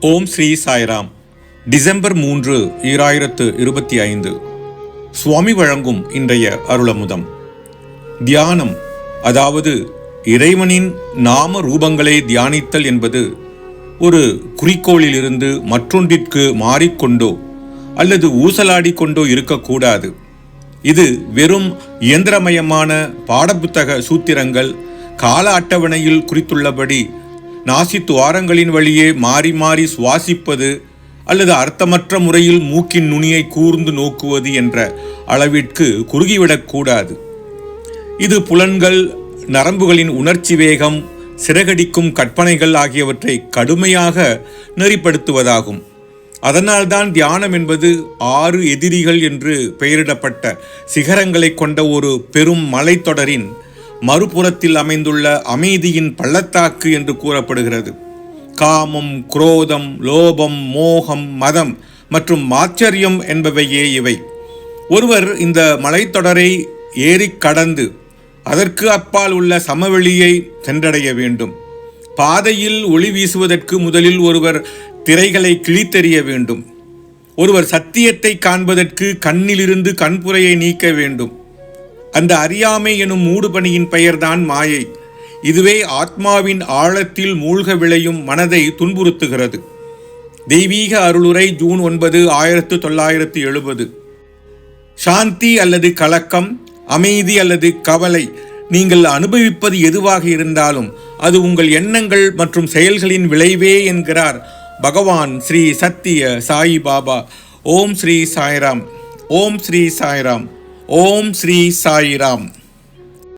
ஓம் Sri Sairam. December மூன்று ஈராயிரத்து இருபத்தி ஐந்து. சுவாமி வழங்கும் இன்றைய அருளமுதம். தியானம் அதாவது இறைவனின் நாம ரூபங்களை தியானித்தல் என்பது ஒரு குறிக்கோளிலிருந்து மற்றொன்றிற்கு மாறிக்கொண்டோ அல்லது ஊசலாடிக்கொண்டோ இருக்கக்கூடாது. இது வெறும் இயந்திரமயமான பாடப்புத்தக சூத்திரங்கள் கால அட்டவணையில் குறித்துள்ளபடி நாசி துவாரங்களின் வழியே மாறி மாறி சுவாசிப்பது அல்லது அர்த்தமற்ற முறையில் மூக்கின் நுனியை கூர்ந்து நோக்குவது என்ற அளவிற்கு குறுகிவிடக்கூடாது. இது புலன்கள் நரம்புகளின் உணர்ச்சி வேகம் சிறகடிக்கும் கற்பனைகள் ஆகியவற்றை கடுமையாக நெறிப்படுத்துவதாகும். அதனால்தான் தியானம் என்பது ஆறு எதிரிகள் என்று பெயரிடப்பட்ட சிகரங்களை கொண்ட ஒரு பெரும் மலைத்தொடரின் மறுபுறத்தில் அமைந்துள்ள அமைதியின் பள்ளத்தாக்கு என்று கூறப்படுகிறது. காமம் குரோதம் லோபம் மோகம் மதம் மற்றும் மாச்சரியம் என்பவையே இவை. ஒருவர் இந்த மலைத்தொடரை ஏறி கடந்து அதற்கு அப்பால் உள்ள சமவெளியை சென்றடைய வேண்டும். பாதையில் ஒளி வீசுவதற்கு முதலில் ஒருவர் திரைகளை கிழித்தெறிய வேண்டும். ஒருவர் சத்தியத்தை காண்பதற்கு கண்ணிலிருந்து கண்புரையை நீக்க வேண்டும். அந்த அறியாமை எனும் மூடுபணியின் பெயர்தான் மாயை. இதுவே ஆத்மாவின் ஆழத்தில் மூழ்க விளையும் மனதை துன்புறுத்துகிறது. தெய்வீக அருளுரை ஜூன் ஒன்பது ஆயிரத்து தொள்ளாயிரத்து எழுபது. சாந்தி அல்லது கலக்கம் அமைதி அல்லது கவலை நீங்கள் அனுபவிப்பது எதுவாக இருந்தாலும் அது உங்கள் எண்ணங்கள் மற்றும் செயல்களின் விளைவே என்கிறார் பகவான் ஸ்ரீ சத்திய சாயி பாபா ஓம் ஸ்ரீ சாய்ராம். ஓம் ஸ்ரீ சாய்ராம். ஓம் ஸ்ரீ சாயிராம்.